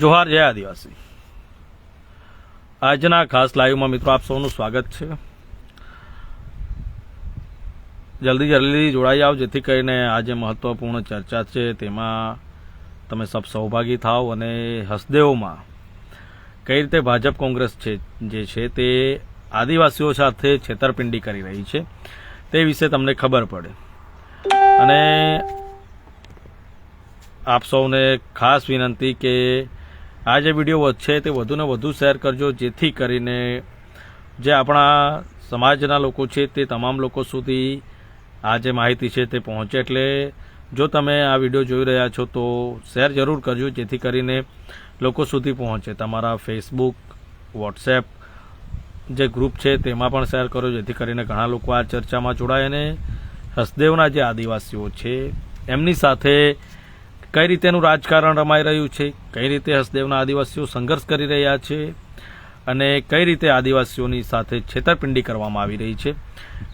જોહાર જય આદિવાસી. આજના ખાસ લાઈવમાં મિત્રો આપ સૌનું સ્વાગત છે. જલ્દી જલ્દી જોડાઈ જાઓ જેથી કરીને આજે મહત્વપૂર્ણ ચર્ચા છે. તેમાં તમે સબ સૌભાગી થાઓ અને હસદેવમાં કઈ રીતે ભાજપ કોંગ્રેસ છે, જે છે તે આદિવાસીઓ સાથે છેતરપિંડી કરી રહી છે. તે વિશે તમને ખબર પડે. અને આપ સૌને ખાસ વિનંતી કે આ જે વીડિયો વધશે તે વધુને વધુ શેર કરજો, જેથી કરીને જે આપણા સમાજના લોકો છે તે તમામ લોકો સુધી આ જે માહિતી છે તે પહોંચે. એટલે જો તમે આ વીડિયો જોઈ રહ્યા છો તો શેર જરૂર કરજો, જેથી કરીને લોકો સુધી પહોંચે. તમારા ફેસબુક વોટ્સએપ જે ગ્રુપ છે તેમાં પણ શેર કરો, જેથી કરીને ઘણા લોકો આ ચર્ચામાં જોડાય અને હસદેવના જે આદિવાસીઓ છે, એમની સાથે કઈ રીતેનું રાજકારણ રમાઈ રહ્યું છે? કઈ રીતે હસદેવના આદિવાસીઓ સંઘર્ષ કરી રહ્યા છે? અને કઈ રીતે આદિવાસીઓની સાથે છેતરપિંડી કરવામાં આવી રહી છે?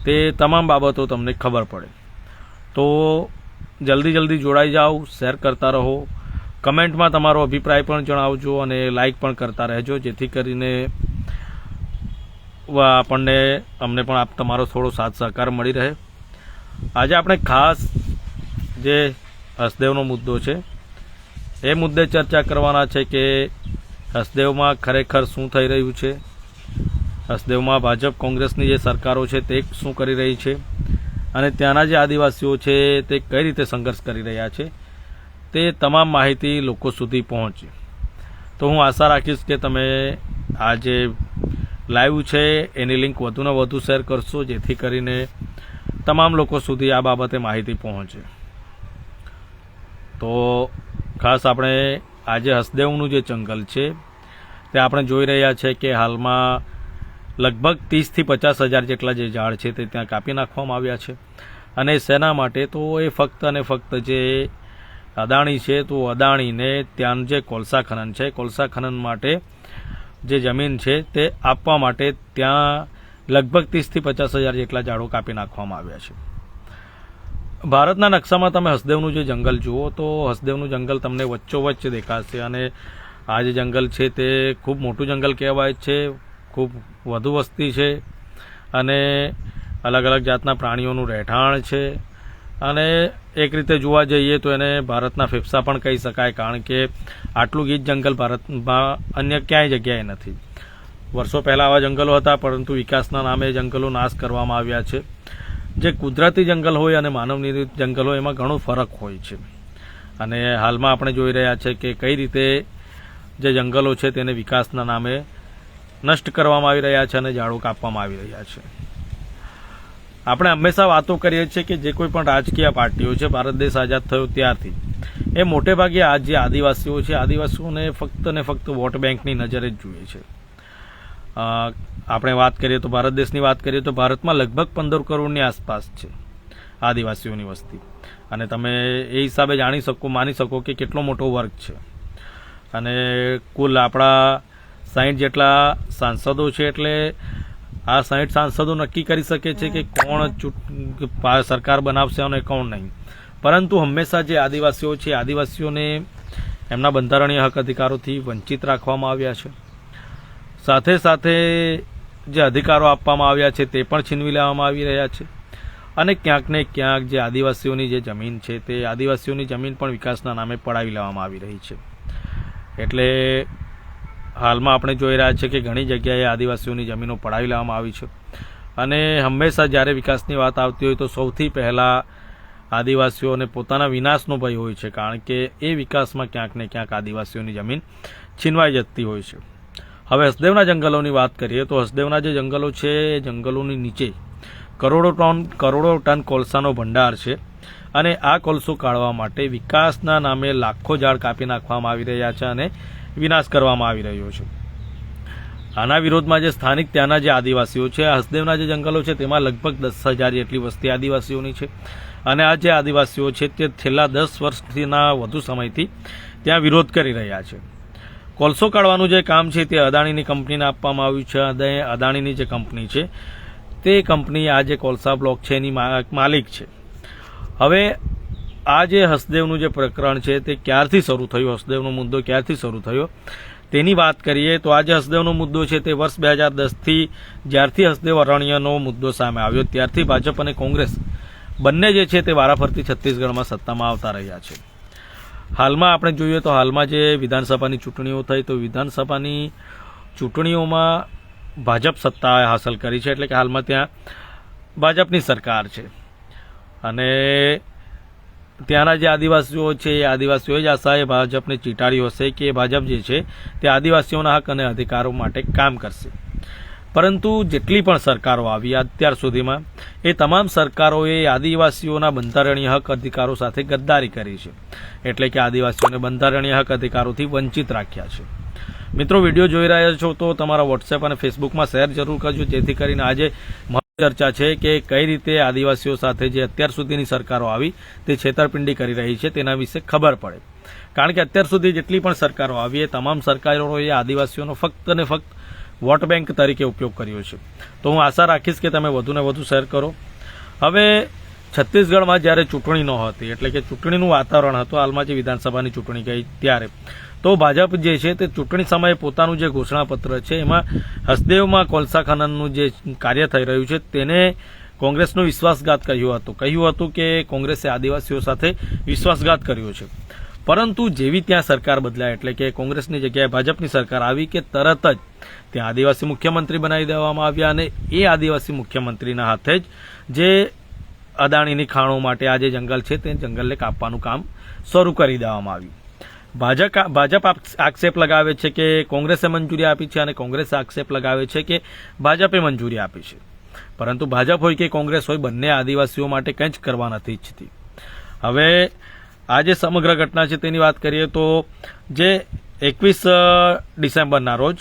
તે તમામ બાબતો તમને ખબર પડે. તો જલ્દી જલ્દી જોડાઈ જાઓ, શેર કરતા રહો. કમેન્ટમાં તમારો અભિપ્રાય પણ જણાવજો અને લાઇક પણ કરતા રહેજો, જેથી કરીને આપણને, અમને પણ આપ તમારો થોડો સાથ સહકાર મળી રહે. આજે આપણે ખાસ જે હસદેવનો મુદ્દો છે. એ મુદ્દે ચર્ચા કરવાના છે કે હસદેવમાં ખરેખર શું થઈ રહ્યું છે? હસદેવમાં ભાજપ કોંગ્રેસની જે સરકારો છે તે શું કરી રહી છે? અને ત્યાંના જે આદિવાસીઓ છે તે કઈ રીતે સંઘર્ષ કરી રહ્યા છે? તે તમામ માહિતી લોકો સુધી પહોંચે. તો હું આશા રાખીશ કે તમે આ જે લાઈવ છે એની લિંક વધુને વધુ શેર કરશો, જેથી કરીને તમામ લોકો સુધી આ બાબતે માહિતી પહોંચે. તો ખાસ આપણે આજે હસદેવનું જે જંગલ છે, તે આપણે જોઈ રહ્યા છે કે હાલમાં લગભગ ત્રીસથી પચાસ હજાર જેટલા જે ઝાડ છે તે ત્યાં કાપી નાખવામાં આવ્યા છે. અને શેના માટે તો એ ફક્ત અને ફક્ત જે અદાણી છે, તો અદાણીને ત્યાં જે કોલસા ખનન છે, કોલસા ખનન માટે જે જમીન છે તે આપવા માટે ત્યાં લગભગ ત્રીસથી પચાસ હજાર જેટલા ઝાડો કાપી નાખવામાં આવ્યા છે. ભારતના નકશામાં તમે હસદેવનું જે જંગલ જુઓ તો હસદેવનું જંગલ તમને વચ્ચોવચ્ચ દેખાશે અને આ જે જંગલ છે તે ખૂબ મોટું જંગલ કહેવાય છે, ખૂબ વધુ વસ્તી છે અને અલગ અલગ જાતના પ્રાણીઓનું રહેઠાણ છે. અને એક રીતે જોવા જઈએ તો એને ભારતના ફેફસા પણ કહી શકાય કારણ કે આટલું ગીચ જંગલ ભારતમાં અન્ય ક્યાંય જગ્યાએ નથી. વર્ષો પહેલાં આવા જંગલો હતા પરંતુ વિકાસના નામે જંગલો નાશ કરવામાં આવ્યા છે. જે કુદરતી જંગલ હોય અને માનવ નિર્મિત જંગલ હોય, એમાં ઘણો ફરક હોય છે. અને હાલમાં આપણે જોઈ રહ્યા છે કે કઈ રીતે જે જંગલો છે તેને વિકાસના નામે નષ્ટ કરવામાં આવી રહ્યા છે અને ઝાડો કાપવામાં આવી રહ્યા છે. આપણે હંમેશા વાતો કરીએ છીએ કે જે કોઈ પણ રાજકીય પાર્ટીઓ છે, ભારત દેશ આઝાદ થયો ત્યારથી, એ મોટે ભાગે આ જે આદિવાસીઓ છે, આદિવાસીઓને ફક્ત ને ફક્ત વોટ બેંકની નજરે જ જુએ છે. આપણે વાત કરીએ તો ભારત દેશની વાત કરીએ તો ભારતમાં લગભગ પંદર કરોડની આસપાસ છે આદિવાસીઓની વસ્તી. અને તમે એ હિસાબે જાણી શકો, માની શકો કે કેટલો મોટો વર્ગ છે. અને કુલ આપણા સાહીઠ જેટલા સાંસદો છે એટલે આ સાહીઠ સાંસદો નક્કી કરી શકે છે કે કોણ ચૂંટ સરકાર બનાવશે અને કોણ નહીં. પરંતુ હંમેશા જે આદિવાસીઓ છે, આદિવાસીઓને એમના બંધારણીય હક અધિકારોથી વંચિત રાખવામાં આવ્યા છે. સાથે સાથે જે અધિકારો આપવામાં આવ્યા છે તે પણ છીનવી લેવામાં આવી રહ્યા છે. અને ક્યાંક ને ક્યાંક જે આદિવાસીઓની જે જમીન છે તે આદિવાસીઓની જમીન પણ વિકાસના નામે પડાવી લેવામાં આવી રહી છે. એટલે હાલમાં આપણે જોઈ રહ્યા છીએ કે ઘણી જગ્યાએ આદિવાસીઓની જમીનો પડાવી લેવામાં આવી છે. અને હંમેશા જ્યારે વિકાસની વાત આવતી હોય તો સૌથી પહેલાં આદિવાસીઓને પોતાના વિનાશનો ભય હોય છે, કારણ કે એ વિકાસમાં ક્યાંક ને ક્યાંક આદિવાસીઓની જમીન છીનવાઈ જતી હોય છે. હવે હસદેવના જંગલોની વાત કરીએ તો હસદેવના જે જંગલો છે એ જંગલોની નીચે કરોડો ટન કરોડો ટન કોલસાનો ભંડાર છે અને આ કોલસો કાઢવા માટે વિકાસના નામે લાખો ઝાડ કાપી નાખવામાં આવી રહ્યા છે અને વિનાશ કરવામાં આવી રહ્યો છે. આના વિરોધમાં જે સ્થાનિક ત્યાંના જે આદિવાસીઓ છે હસદેવના જે જંગલો છે તેમાં લગભગ દસ હજાર જેટલી વસ્તી આદિવાસીઓની છે. અને આ જે આદિવાસીઓ છે તે છેલ્લા દસ વર્ષથીના વધુ સમયથી ત્યાં વિરોધ કરી રહ્યા છે. કોલસો કાઢવાનું જે કામ છે તે અદાણીની કંપનીને આપવામાં આવ્યું છે. અને અદાણીની જે કંપની છે, તે કંપની આ જે કોલસા બ્લોક છે એની માલિક છે. હવે આ જે હસદેવનું જે પ્રકરણ છે તે ક્યારથી શરૂ થયું? હસદેવનો મુદ્દો ક્યારથી શરૂ થયો? તેની વાત કરીએ તો આ જે હસદેવનો મુદ્દો છે તે વર્ષ બે હજાર દસથી જ્યારથી હસદેવ અરણ્યનો મુદ્દો સામે આવ્યો, ત્યારથી ભાજપ અને કોંગ્રેસ બંને જે છે તે વારાફરતી છત્તીસગઢમાં સત્તામાં આવતા રહ્યા છે. હાલમાં આપણે જોઈએ તો હાલમાં જે વિધાનસભાની ચૂંટણીઓ થઈ, તો વિધાનસભાની ચૂંટણીઓમાં ભાજપ સત્તા હાંસલ કરી છે, એટલે કે હાલમાં ત્યાં ભાજપની સરકાર છે. અને ત્યાંના જે આદિવાસીઓ છે, એ આદિવાસીઓ જ આશાએ ભાજપને ચીટાડ્યું હશે કે ભાજપ જે છે, તે આદિવાસીઓના હક અને અધિકારો માટે કામ કરશે. પરંતુ જેટલી પણ સરકારો આવી અત્યાર સુધીમાં, એ તમામ સરકારોએ આદિવાસીઓના બંધારણીય હક અધિકારો સાથે ગદ્દારી કરી છે. એટલે કે આદિવાસીઓને બંધારણીય હક અધિકારોથી વંચિત રાખ્યા છે. મિત્રો, વીડિયો જોઈ રહ્યા છો તો તમારા વોટ્સએપ અને ફેસબુકમાં શેર જરૂર કરજો, જેથી કરીને આજે ચર્ચા છે કે કઈ રીતે આદિવાસીઓ સાથે જે અત્યાર સુધીની સરકારો આવી, તે છેતરપિંડી કરી રહી છે તેના વિશે ખબર પડે. કારણ કે અત્યાર સુધી જેટલી પણ સરકારો આવી, એ તમામ સરકારોએ આદિવાસીઓનો ફક્ત ને ફક્ત વોટ બેંક તરીકે ઉપયોગ કર્યો છે. તો હું આશા રાખીશ કે તમે વધુને વધુ શેર કરો. હવે છત્તીસગઢમાં જ્યારે ચૂંટણી ન હતી એટલે કે ચૂંટણીનું વાતાવરણ હતું, હાલમાં જે વિધાનસભાની ચૂંટણી ગઈ ત્યારે, તો ભાજપ જે છે તે ચૂંટણી સમયે પોતાનું જે ઘોષણાપત્ર છે, એમાં હસદેવમાં કોલસા ખનનનું જે કાર્ય થઈ રહ્યું છે, તેને કોંગ્રેસનો વિશ્વાસઘાત કહ્યું હતું. કહ્યું હતું કે કોંગ્રેસે આદિવાસીઓ સાથે વિશ્વાસઘાત કર્યો છે. પરંતુ જેવી ત્યાં સરકાર બદલાય, એટલે કે કોંગ્રેસની જગ્યાએ ભાજપની સરકાર આવી કે તરત જ ત્યાં આદિવાસી મુખ્યમંત્રી બનાવી દેવામાં આવ્યા અને એ આદિવાસી મુખ્યમંત્રીના હાથે જ જે અદાણીની ખાણો માટે આ જે જંગલ છે તે જંગલને કાપવાનું કામ શરૂ કરી દેવામાં આવ્યું. ભાજપ ભાજપ આક્ષેપ લગાવે છે કે કોંગ્રેસે મંજૂરી આપી છે અને કોંગ્રેસ આક્ષેપ લગાવે છે કે ભાજપે મંજૂરી આપી છે. પરંતુ ભાજપ હોય કે કોંગ્રેસ હોય, બંને આદિવાસીઓ માટે કંઈ જ કરવા નથી ઈચ્છતી. હવે આ જે સમગ્ર ઘટના છે તેની વાત કરીએ તો જે એકવીસ ડિસેમ્બરના રોજ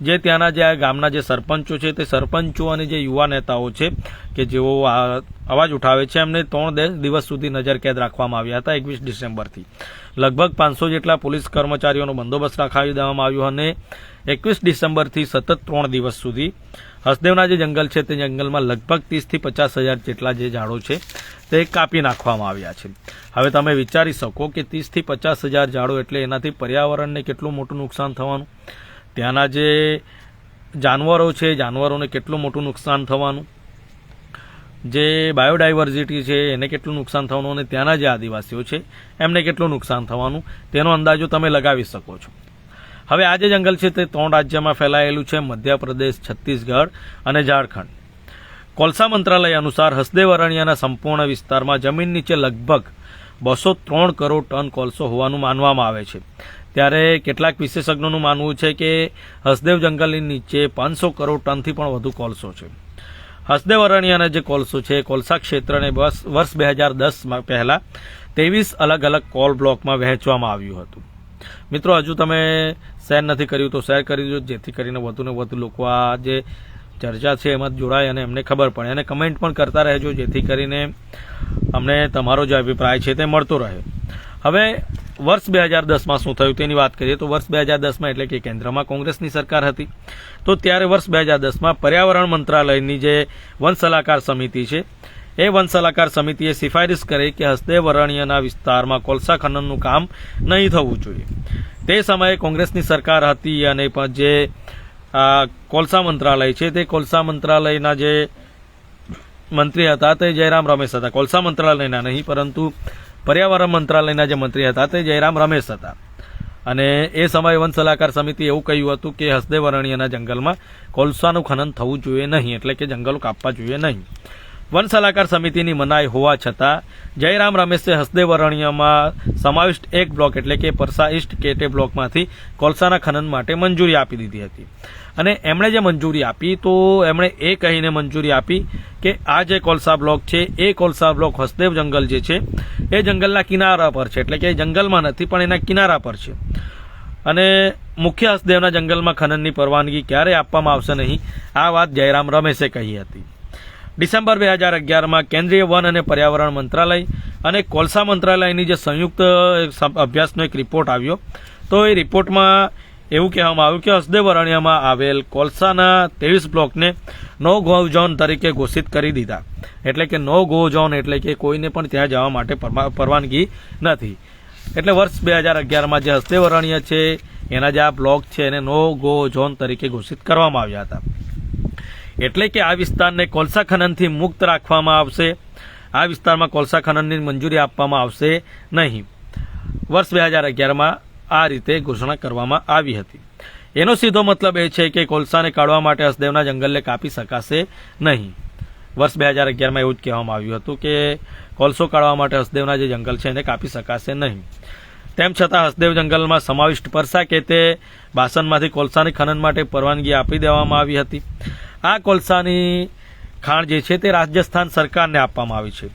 જે ત્યાંના જે ગામના જે સરપંચો છે તે સરપંચો અને જે યુવા નેતાઓ છે કે જેઓ આ અવાજ ઉઠાવે છે. એમને ત્રણ દિવસ સુધી નજર કેદ રાખવામાં આવ્યા હતા એકવીસ ડિસેમ્બરથી. લગભગ પાંચસો જેટલા પોલીસ કર્મચારીઓનો બંદોબસ્ત રખાવી દેવામાં આવ્યો અને એકવીસ ડિસેમ્બરથી સતત ત્રણ દિવસ સુધી. હસદેવના જે જંગલ છે, તે જંગલમાં લગભગ ત્રીસથી પચાસ હજાર જેટલા જે ઝાડો છે, તે કાપી નાખવામાં આવ્યા છે. હવે તમે વિચારી શકો કે ત્રીસથી પચાસ હજાર ઝાડો એટલે એનાથી પર્યાવરણને કેટલું મોટું નુકસાન થવાનું? ત્યાંના જે જાનવરો છે, જાનવરોને કેટલું મોટું નુકસાન થવાનું? જે બાયોડાયવર્સિટી છે, એને કેટલું નુકસાન થવાનું અને ત્યાંના જે આદિવાસીઓ છે, એમને કેટલું નુકસાન થવાનું, તેનો અંદાજો તમે લગાવી શકો છો. હવે આ જે જંગલ છે, તે ત્રણ રાજ્યમાં ફેલાયેલું છે, મધ્યપ્રદેશ, છત્તીસગઢ અને ઝારખંડ. કોલસા મંત્રાલય અનુસાર હસદેવ અરણ્યના સંપૂર્ણ વિસ્તારમાં જમીન નીચે લગભગ બસો ત્રણ કરોડ ટન કોલસો હોવાનું માનવામાં આવે છે. ત્યારે કેટલાક વિશેષજ્ઞોનું માનવું છે કે હસદેવ જંગલની નીચે પાંચસો કરોડ ટનથી પણ વધુ કોલસો છે. હસદેવ અરણ્યના જે કોલસો છે, કોલસા ક્ષેત્રને બસ વર્ષ બે હજાર દસમાં પહેલાં ત્રેવીસ અલગ અલગ કોલ બ્લોકમાં વહેંચવામાં આવ્યું હતું. મિત્રો, હજુ તમે શેર નથી કર્યું તો શેર કરી દો, જેથી કરીને વધુને વધુ લોકો આ જે ચર્ચા છે એમાં જોડાય અને એમને ખબર પડે અને કમેન્ટ પણ કરતા રહેજો, જેથી કરીને અમને તમારો જે અભિપ્રાય છે તે મળતો રહે. હવે વર્ષ બે હજાર દસમાં શું થયું તેની વાત કરીએ તો વર્ષ બે હજાર દસમાં એટલે કે કેન્દ્રમાં કોંગ્રેસની સરકાર હતી. તો ત્યારે વર્ષ બે હજાર દસમાં પર્યાવરણ મંત્રાલયની જે વન સલાહકાર સમિતિ છે, એ વન સલાહકાર સમિતિએ સિફારિશ કરી કે હસદેવ અરણ્યના વિસ્તારમાં કોલસા ખનનનું કામ નહીં થવું જોઈએ. તે સમયે કોંગ્રેસની સરકાર હતી અને પણ જે, આ, કોલસા મંત્રાલય છે, તે કોલસા મંત્રાલયના જે મંત્રી હતા તે જયરામ રમેશ હતા. કોલસા મંત્રાલયના નહીં, પરંતુ પર્યાવરણ મંત્રાલયના જે મંત્રી હતા તે જયરામ રમેશ હતા. અને એ સમયે વન સલાહકાર સમિતિ એવું કહ્યું હતું કે હસદેવ અરણ્યના જંગલમાં કોલસાનું ખનન થવું જોઈએ નહીં, એટલે કે જંગલો કાપવા જોઈએ નહીં. વન સલાહકાર સમિતિની મનાઈ હોવા છતાં જયરામ રમેશે હસદેવ અરણ્યમાં સમાવિષ્ટ એક બ્લોક એટલે કે પરસા ઇસ્ટ કેટે બ્લોકમાંથી કોલસાના ખનન માટે મંજૂરી આપી દીધી હતી. અને એમણે જે મંજૂરી આપી તો એમણે એ કહીને મંજૂરી આપી કે આ જે કોલસા બ્લોક છે, એ કોલસા બ્લોક હસદેવ જંગલ જે છે, એ જંગલના કિનારા પર છે. એટલે કે જંગલમાં નથી, પણ એના કિનારા પર છે. અને મુખ્ય હસદેવના જંગલમાં ખનનની પરવાનગી ક્યારે આપવામાં આવશે નહીં, આ વાત જયરામ રમેશે કહી હતી. ડિસેમ્બર બે હજાર અગિયારમાં કેન્દ્રીય વન અને પર્યાવરણ મંત્રાલય અને કોલસા મંત્રાલયની જે સંયુક્ત અભ્યાસનો એક રિપોર્ટ આવ્યો. તો એ રિપોર્ટમાં એવું કહેવામાં આવ્યું કે હસદેવ અરણ્યમાં આવેલ કોલસાના ત્રેવીસ બ્લોકને નો ગો ઝોન તરીકે ઘોષિત કરી દીધા. એટલે કે નો ગો ઝોન એટલે કે કોઈને પણ ત્યાં જવા માટે પરવાનગી નથી. એટલે વર્ષ બે હજાર અગિયારમાં જે હસદેવ અરણ્ય છે, એના જે આ બ્લોક છે એને નો ગો ઝોન તરીકે ઘોષિત કરવામાં આવ્યા હતા. એટલે કે આ વિસ્તારને કોલસા ખનનથી મુક્ત રાખવામાં આવશે. આ વિસ્તારમાં કોલસા ખનનની મંજૂરી આપવામાં આવશે નહીં. વર્ષ બે હજાર અગિયારમાં આ રીતે ઘોષણા કરવામાં આવી હતી. એનો સીધો મતલબ એ છે કે કોલસાને કાઢવા માટે હસદેવના જંગલને કાપી શકાશે નહીં. વર્ષ બે હજાર અગિયારમાં એવું જ કહેવામાં આવ્યું હતું કે કોલસો કાઢવા માટે હસદેવના જે જંગલ છે એને કાપી શકાશે નહીં. તેમ છતાં હસદેવ જંગલમાં સમાવિષ્ટ પરસા કે તે બાસનમાંથી કોલસાની ખનન માટે પરવાનગી આપી દેવામાં આવી હતી. આ કોલસાની ખાણ જે છે તે રાજસ્થાન સરકારને આપવામાં આવી છે.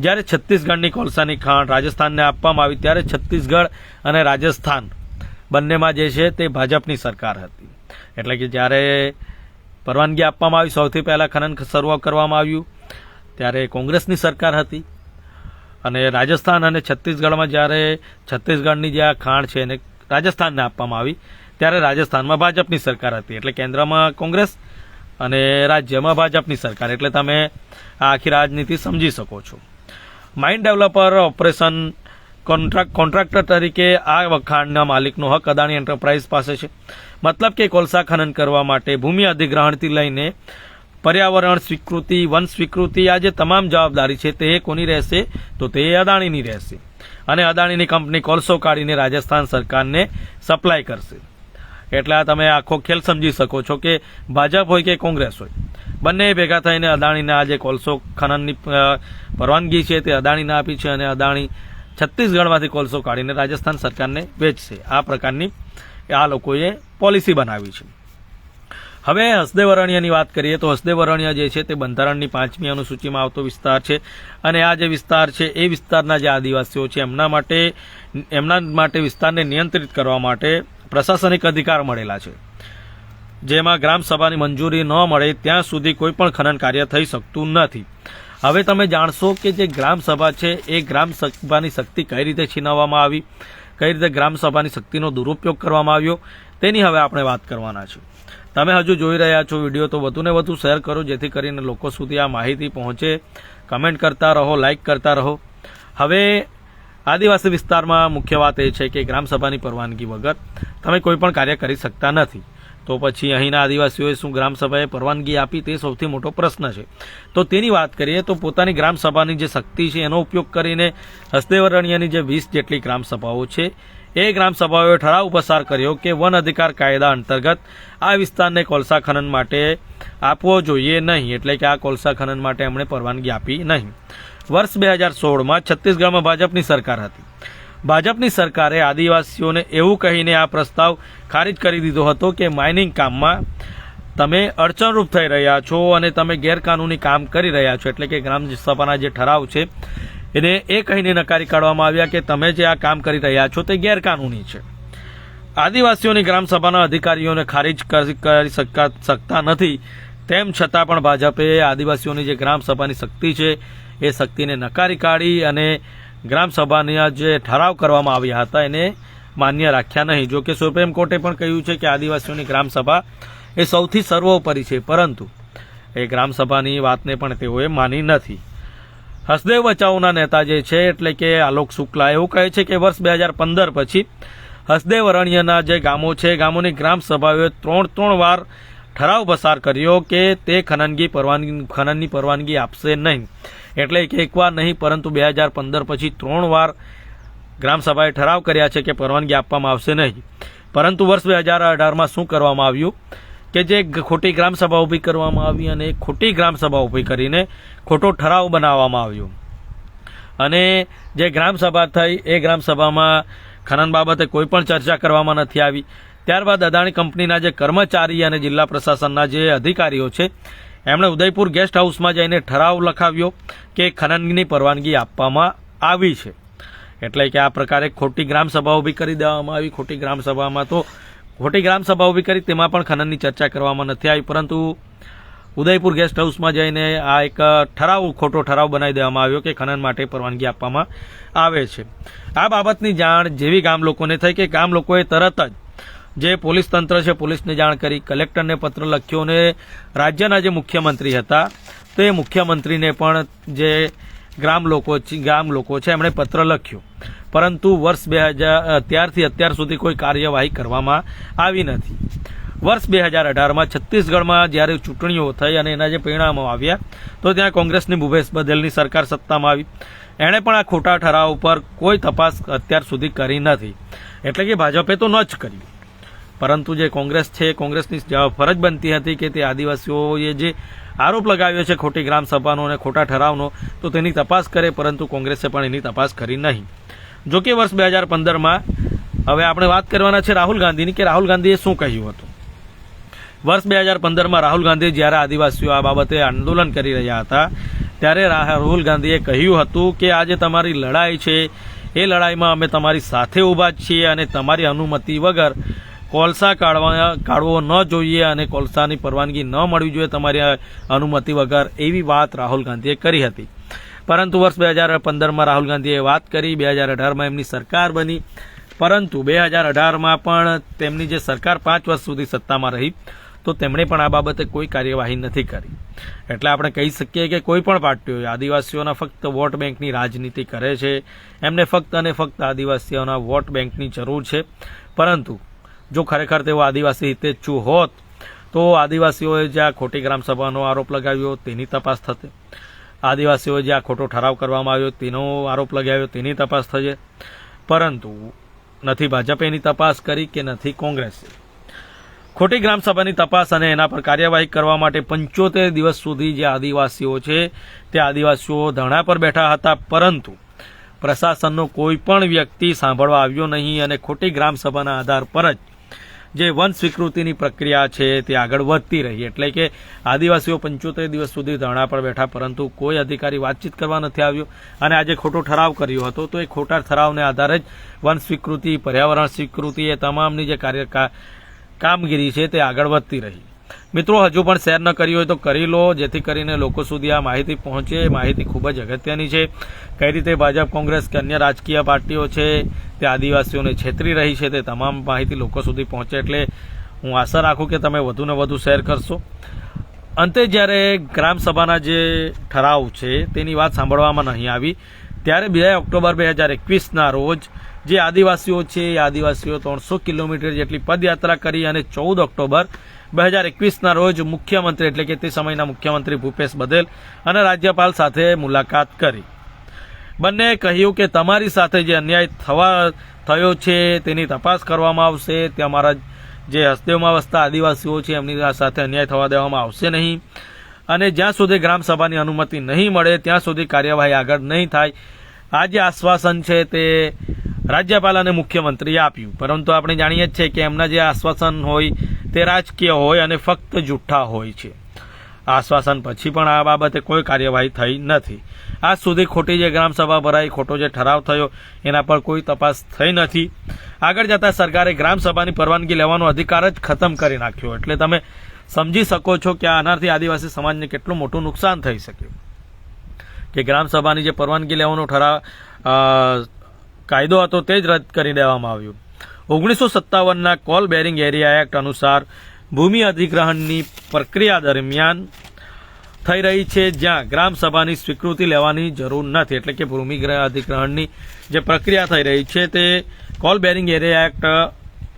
જ્યારે છત્તીસગઢની કોલસાની ખાણ રાજસ્થાનને આપવામાં આવી, ત્યારે છત્તીસગઢ અને રાજસ્થાન બંનેમાં જે છે તે ભાજપની સરકાર હતી. એટલે કે જ્યારે પરવાનગી આપવામાં આવી, સૌથી પહેલાં ખનન શરૂ કરવામાં આવ્યું, ત્યારે કોંગ્રેસની સરકાર હતી. અને રાજસ્થાન અને છત્તીસગઢમાં જ્યારે છત્તીસગઢની જે આ ખાણ છે એને રાજસ્થાનને આપવામાં આવી, ત્યારે રાજસ્થાનમાં ભાજપની સરકાર હતી. એટલે કેન્દ્રમાં કોંગ્રેસ અને રાજ્યમાં ભાજપની સરકાર. એટલે તમે આખી રાજનીતિ સમજી શકો છો. Mind developer operation contract contractor તરીકે આ વખાણના માલિકનો હક અદાણી એન્ટરપ્રાઇઝ પાસે છે. મતલબ કે કોલસા ખનન કરવા માટે ભૂમિ અધિગ્રહણથી લઈને પર્યાવરણ સ્વીકૃતિ, વન સ્વીકૃતિ, આ જે તમામ જવાબદારી છે તે કોની રહેશે? તો તે અદાણીની રહેશે. અને અદાણીની કંપની કોલસો કાઢીને રાજસ્થાન સરકારને સપ્લાય કરશે. એટલે આ તમે આખો ખેલ સમજી શકો છો કે ભાજપ હોય કે કોંગ્રેસ હોય. બંને ભેગા થઈને અદાણીને આ જે કોલસો ખનનની પરવાનગી છે તે અદાણીને આપી છે અને અદાણી છત્તીસગઢમાંથી કોલસો કાઢીને રાજસ્થાન સરકારને વેચશે. આ પ્રકારની આ લોકોએ પોલિસી બનાવી છે. હવે હસદેવ અરણ્યની વાત કરીએ તો હસદેવ અરણ્ય જે છે તે બંધારણની પાંચમી અનુસૂચિમાં આવતો વિસ્તાર છે અને આ જે વિસ્તાર છે એ વિસ્તારના જે આદિવાસીઓ છે એમના માટે એમના માટે વિસ્તારને નિયંત્રિત કરવા માટે પ્રશાસનિક અધિકાર મળેલા છે. જેમાં ગ્રામસભાની મંજૂરી ન મળે ત્યાં સુધી કોઈ પણ ખનન કાર્ય થઈ શકતું નથી. હવે તમે જાણશો કે જે ગ્રામસભા છે, એ ગ્રામ સભાની શક્તિ કઈ રીતે છીનવવામાં આવી? કઈ રીતે ગ્રામસભાની શક્તિનો દુરુપયોગ કરવામાં આવ્યો? તેની હવે આપણે વાત કરવાના છે. તમે હજુ જોઈ રહ્યા છો વીડિયો, તો વધુને વધુ શેર કરો, જેથી કરીને લોકો સુધી આ માહિતી પહોંચે. કમેન્ટ કરતા રહો લાઇક કરતા રહો. હવે આદિવાસી વિસ્તારમાં મુખ્ય વાત એ છે કે ગ્રામસભાની પરવાનગી વગર તમે કોઈ પણ કાર્ય કરી શકતા નથી. તો પછી અહીંના આદિવાસીઓએ શું ગ્રામસભાએ પરવાનગી આપી તે સૌથી મોટો પ્રશ્ન છે. તો તેની વાત કરીએ તો પોતાની ગ્રામસભાની જે શક્તિ છે એનો ઉપયોગ કરીને હસ્દેવરણ્યની જે વીસ જેટલી ગ્રામસભાઓ છે, એ ગ્રામસભાઓએ ઠરાવ પસાર કર્યો કે વન અધિકાર કાયદા અંતર્ગત આ વિસ્તારને કોલસા ખનન માટે આપવો જોઈએ નહીં. એટલે કે આ કોલસા ખનન માટે એમણે પરવાનગી આપી નહીં. વર્ષ બે હજાર સોળમાં છત્તીસગઢમાં ભાજપની સરકાર હતી. ભાજપની સરકારે આદિવાસીઓને એવું કહીને આ પ્રસ્તાવ ખારિજ કરી દીધો હતો કે માઇનિંગ કામમાં તમે અડચણરૂપ થઈ રહ્યા છો અને તમે ગેરકાનૂની કામ કરી રહ્યા છો, એટલે કે ગ્રામ સભાના જે ઠરાવ છે, એને એ કહીને નકારી કાઢવામાં આવ્યા કે તમે જે આ કામ કરી રહ્યા છો તે ગેરકાનૂની છે. આદિવાસીઓની ગ્રામસભાના અધિકારીઓને ખારિજ કરી કરી શકા શકતા નથી, તેમ છતાં પણ ભાજપે આદિવાસીઓની જે ગ્રામસભાની શક્તિ છે એ શક્તિને નકારી કાઢી અને ગ્રામસભાના જે ઠરાવ કરવામાં આવ્યા હતા, એને માન્ય રાખ્યા નહીં. જો કે સુપ્રીમ કોર્ટે પણ કહ્યું છે કે આદિવાસીઓની ગ્રામસભા એ સૌથી સર્વોપરી છે, પરંતુ એ ગ્રામસભાની વાતને પણ તેઓએ માની નથી. હસદેવ બચાવના નેતા જે છે, એટલે કે આલોક શુક્લા, એવું કહે છે કે વર્ષ બે હજાર પંદર પછી હસદેવ અરણ્યના જે ગામો છે, ગામોની ગ્રામસભાઓએ ત્રણ ત્રણ વાર ઠરાવ પસાર કર્યો કે તે ખનનગી પરવાનગી ખનનની પરવાનગી આપશે નહીં. એટલે કે એકવાર નહીં, પરંતુ બે હજાર પંદર પછી ત્રણ વાર ગ્રામસભાએ ઠરાવ કર્યા છે કે પરવાનગી આપવામાં આવશે નહીં. પરંતુ વર્ષ બે હજાર અઢારમાં શું કરવામાં આવ્યું? કે જે ખોટી ગ્રામસભા ઊભી કરવામાં આવી અને ખોટી ગ્રામસભા ઊભી કરીને ખોટો ઠરાવ બનાવવામાં આવ્યો. અને જે ગ્રામસભા થઈ, એ ગ્રામસભામાં ખનન બાબતે કોઈ પણ ચર્ચા કરવામાં નથી આવી. ત્યારબાદ અદાણી કંપનીના જે કર્મચારી અને જિલ્લા પ્રશાસનના જે અધિકારીઓ છે, એમણે ઉદયપુર ગેસ્ટ હાઉસમાં જઈને ઠરાવ લખાવ્યો કે ખનનની પરવાનગી આપવામાં આવી છે. એટલે કે આ પ્રકારે ખોટી ગ્રામસભા ઊભી કરી દેવામાં આવી. ખોટી ગ્રામસભામાં તો, ખોટી ગ્રામસભા ઊભી કરી તેમાં પણ ખનનની ચર્ચા કરવામાં નથી આવી. પરંતુ ઉદયપુર ગેસ્ટ હાઉસમાં જઈને આ એક ઠરાવ, ખોટો ઠરાવ બનાવી દેવામાં આવ્યો કે ખનન માટે પરવાનગી આપવામાં આવે છે. આ બાબતની જાણ જેવી ગામ લોકોને થઈ કે ગામ લોકોએ તરત જ જે પોલીસ તંત્ર છે, પોલીસને જાણ કરી, કલેક્ટરને પત્ર લખ્યો અને રાજ્યના જે મુખ્યમંત્રી હતા, તે મુખ્યમંત્રીને પણ જે ગ્રામ લોકો ગ્રામ લોકો છે, એમણે પત્ર લખ્યો. પરંતુ વર્ષ બે હજાર, ત્યારથી અત્યાર સુધી કોઈ કાર્યવાહી કરવામાં આવી નથી. વર્ષ બે હજાર અઢારમાં છત્તીસગઢમાં જ્યારે ચૂંટણીઓ થઈ અને એના જે પરિણામો આવ્યા, તો ત્યાં કોંગ્રેસની ભૂપેશ બઘેલની સરકાર સત્તામાં આવી. એણે પણ આ ખોટા ઠરાવ ઉપર કોઈ તપાસ અત્યાર સુધી કરી નથી. એટલે કે ભાજપે તો ન જ કર્યું. પરંતુ જે કોંગ્રેસ છે, કોંગ્રેસની ફરજ બનતી હતી કે તે આદિવાસીઓએ જે આરોપ લગાવ્યો છે ખોટી ગ્રામ સભાનો અને ખોટા ઠરાવનો, તો તેની તપાસ કરે, પરંતુ કોંગ્રેસે પણ એની તપાસ કરી નહીં. જો કે વર્ષ બે હજાર પંદરમાં, હવે આપણે વાત કરવાના છે રાહુલ ગાંધીની કે રાહુલ ગાંધીએ શું કહ્યું હતું? વર્ષ બે હજાર પંદરમાં રાહુલ ગાંધી જ્યારે આદિવાસીઓ આ બાબતે આંદોલન કરી રહ્યા હતા, ત્યારે રાહુલ ગાંધીએ કહ્યું હતું કે આજે તમારી લડાઈ છે, એ લડાઈમાં અમે તમારી સાથે ઊભા છીએ અને તમારી અનુમતિ વગર કોલસા કાઢવા કાઢવો ન જોઈએ અને કોલસાની પરવાનગી ન મળવી જોઈએ તમારી અનુમતિ વગર, એવી વાત રાહુલ ગાંધીએ કરી હતી. પરંતુ વર્ષ બે હજાર પંદરમાં રાહુલ ગાંધીએ વાત કરી, બે હજાર અઢારમાં એમની સરકાર બની. પરંતુ બે હજાર અઢારમાં પણ તેમની જે સરકાર પાંચ વર્ષ સુધી સત્તામાં રહી, તો તેમણે પણ આ બાબતે કોઈ કાર્યવાહી નથી કરી. એટલે આપણે કહી શકીએ કે કોઈ પણ પાર્ટીઓ આદિવાસીઓના ફક્ત વોટ બેંકની રાજનીતિ કરે છે. એમને ફક્ત અને ફક્ત આદિવાસીઓના વોટ બેંકની જરૂર છે. પરંતુ જો ખરેખર તેઓ આદિવાસી હિતેચ્છુ હોત, તો આદિવાસીઓએ જે આ ખોટી ગ્રામસભાનો આરોપ લગાવ્યો તેની તપાસ થશે. આદિવાસીઓએ જે આ ખોટો ઠરાવ કરવામાં આવ્યો તેનો આરોપ લગાવ્યો તેની તપાસ થશે. પરંતુ નથી ભાજપે એની તપાસ કરી કે નથી કોંગ્રેસે. ખોટી ગ્રામસભાની તપાસ અને એના પર કાર્યવાહી કરવા માટે પંચોતેર દિવસ સુધી જે આદિવાસીઓ છે, તે આદિવાસીઓ ધરણા પર બેઠા હતા, પરંતુ પ્રશાસનનો કોઈ પણ વ્યક્તિ સાંભળવા આવ્યો નહીં અને ખોટી ગ્રામસભાના આધાર પર જ જે વન સ્વીકૃતિની પ્રક્રિયા છે તે આગળ વધતી રહી. એટલે કે આદિવાસીઓ પંચોતેર દિવસ સુધી ધરણા પર બેઠા, પરંતુ કોઈ અધિકારી વાતચીત કરવા નથી આવ્યો. અને આજે ખોટો ઠરાવ કર્યો હતો. તો એ ખોટા ઠરાવને આધારે જ વન સ્વીકૃતિ, પર્યાવરણ સ્વીકૃતિ એ તમામની જે કાર્ય કામગીરી છે તે આગળ વધતી રહી. મિત્રો, હજુ પણ શેર ન કરી હોય તો કરી લો, જેથી કરીને લોકો સુધી આ માહિતી પહોંચે. માહિતી ખૂબ જ અગત્યની છે. કઈ રીતે ભાજપ કોંગ્રેસ કે અન્ય રાજકીય પાર્ટીઓ છે તે આદિવાસીઓને છેતરી રહી છે તે તમામ માહિતી લોકો સુધી પહોંચે એટલે હું આશા રાખું કે તમે વધુને વધુ શેર કરશો. અંતે જ્યારે ગ્રામસભાના જે ઠરાવ છે તેની વાત સાંભળવામાં નહીં આવી, ત્યારે બે ઓક્ટોબર બે હજાર એકવીસના રોજ જે આદિવાસીઓ છે એ આદિવાસીઓ ત્રણસો કિલોમીટર જેટલી પદયાત્રા કરી અને ચૌદ ઓક્ટોબર બે હજાર એકવીસના રોજ મુખ્યમંત્રી એટલે કે તે સમયના મુખ્યમંત્રી ભૂપેશ બધેલ અને રાજ્યપાલ સાથે મુલાકાત કરી. બંને કહ્યું કે તમારી સાથે જે અન્યાય થવા થયો છે તેની તપાસ કરવામાં આવશે. તે અમારા જે હસ્તેવમાં વસતા આદિવાસીઓ છે એમની સાથે અન્યાય થવા દેવામાં આવશે નહીં. અને જ્યાં સુધી ગ્રામસભાની અનુમતિ નહીં મળે, ત્યાં સુધી કાર્યવાહી આગળ નહીં થાય. આ જે આશ્વાસન છે તે રાજ્યપાલ અને મુખ્યમંત્રીએ આપ્યું. પરંતુ આપણે જાણીએ જ છે કે એમના જે આશ્વાસન હોય તે રાજકીય હોય અને ફક્ત જુઠ્ઠા હોય છે. આશ્વાસન પછી પણ આ બાબતે કોઈ કાર્યવાહી થઈ નથી. આજ સુધી ખોટી જે ગ્રામસભા ભરાઈ, ખોટો જે ઠરાવ થયો, એના પર કોઈ તપાસ થઈ નથી. આગળ જતા સરકારે ગ્રામસભાની પરવાનગી લેવાનો અધિકાર જ ખતમ કરી નાખ્યો. એટલે તમે સમજી શકો છો કે આનાથી આદિવાસી સમાજને કેટલું મોટું નુકસાન થઈ શકે. કે ગ્રામસભાની જે પરવાનગી લેવાનો ઠરાવ કાયદો હતો તે જ રદ કરી દેવામાં આવ્યો. ઓગણીસો સત્તાવનના કોલ બેરિંગ એરિયા એક્ટ અનુસાર ભૂમિ અધિગ્રહણની પ્રક્રિયા દરમિયાન થઈ રહી છે જ્યાં ગ્રામસભાની સ્વીકૃતિ લેવાની જરૂર નથી. એટલે કે ભૂમિ અધિગ્રહણની જે પ્રક્રિયા થઈ રહી છે તે કોલ બેરિંગ એરિયા એક્ટ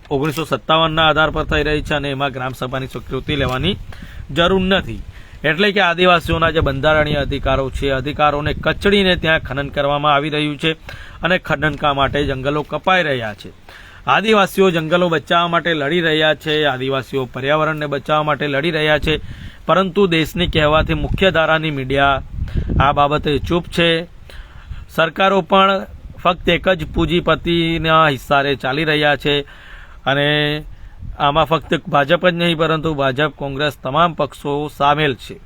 ઓગણીસો સત્તાવનના આધાર પર થઈ રહી છે અને એમાં ગ્રામસભાની સ્વીકૃતિ લેવાની જરૂર નથી. એટલે કે આદિવાસીઓના જે બંધારણીય અધિકારો છે, અધિકારોને કચડીને ત્યાં ખનન કરવામાં આવી રહ્યું છે અને ખનનકા માટે જંગલો કપાઈ રહ્યા છે. આદિવાસીઓ જંગલો બચાવવા માટે લડી રહ્યા છે, આદિવાસીઓ પર્યાવરણને બચાવવા માટે લડી રહ્યા છે, પરંતુ દેશની કહેવાથી મુખ્ય ધારાની મીડિયા આ બાબતે ચૂપ છે. સરકારો પણ ફક્ત એક જ પૂંજીપતિના હિસ્સારે ચાલી રહ્યા છે અને આમાં ફક્ત ભાજપ જ નહીં, પરંતુ ભાજપ, કોંગ્રેસ તમામ પક્ષો સામેલ છે.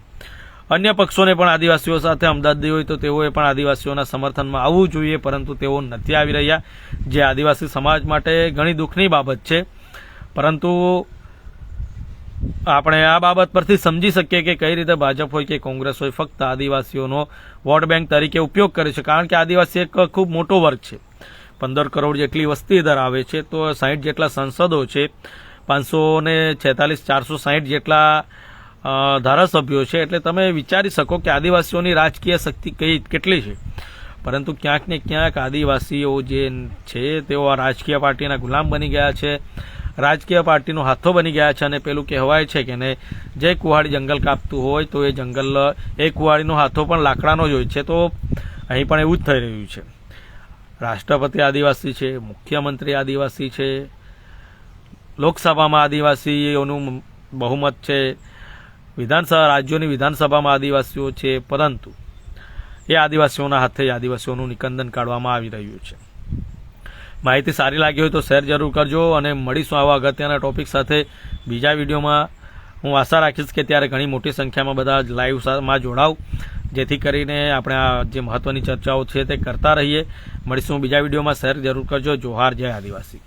અન્ય પક્ષોને પણ આદિવાસીઓ સાથે હમદર્દી હોય તો તેઓએ પણ આદિવાસીઓના સમર્થનમાં આવવું જોઈએ, પરંતુ તેઓ નથી આવી રહ્યા, જે આદિવાસી સમાજ માટે ઘણી દુઃખની બાબત છે. પરંતુ આપણે આ બાબત પરથી સમજી શકીએ કે કઈ રીતે ભાજપ હોય કે કોંગ્રેસ હોય ફક્ત આદિવાસીઓનો વોટ બેંક તરીકે ઉપયોગ કરે છે, કારણ કે આદિવાસી એક ખૂબ મોટો વર્ગ છે. પંદર કરોડ જેટલી વસ્તી ધરાવે છે, તો સાહીઠ જેટલા સંસદો છે પાંચસો ને છેતાલીસ, ચારસો સાહીઠ જેટલા ધારાસભ્યો છે. એટલે તમે વિચારી શકો કે આદિવાસીઓની રાજકીય શક્તિ કઈ, કેટલી છે. પરંતુ ક્યાંક ને ક્યાંક આદિવાસીઓ જે છે, તેઓ આ રાજકીય પાર્ટીના ગુલામ બની ગયા છે, રાજકીય પાર્ટીનો હાથો બની ગયા છે અને પેલું કહેવાય છે કે ને જે કુહાડી જંગલ કાપતું હોય, તો એ જંગલ, એ કુહાડીનો હાથો પણ લાકડાનો જ હોય છે. તો અહીં પણ એવું જ થઈ રહ્યું છે. રાષ્ટ્રપતિ આદિવાસી છે, મુખ્યમંત્રી આદિવાસી છે, લોકસભામાં આદિવાસીઓનું બહુમત છે, વિધાનસભા, રાજ્યોની વિધાનસભામાં આદિવાસીઓ છે, પરંતુ એ આદિવાસીઓના હાથે આદિવાસીઓનું નિકંદન કાઢવામાં આવી રહ્યું છે. માહિતી સારી લાગી હોય તો શેર જરૂર કરજો અને મળીશું આવા અગત્યના ટોપિક સાથે બીજા વિડીયોમાં. હું આશા રાખીશ કે ત્યારે ઘણી મોટી સંખ્યામાં બધા લાઈવમાં જોડાવ. જેથી કરીને આપણે આ જે મહત્વની ચર્ચાઓ છે તે કરતા રહીએ. મળીશું બીજા વિડીયોમાં. શેર જરૂર કરજો. જોહાર. જય આદિવાસી.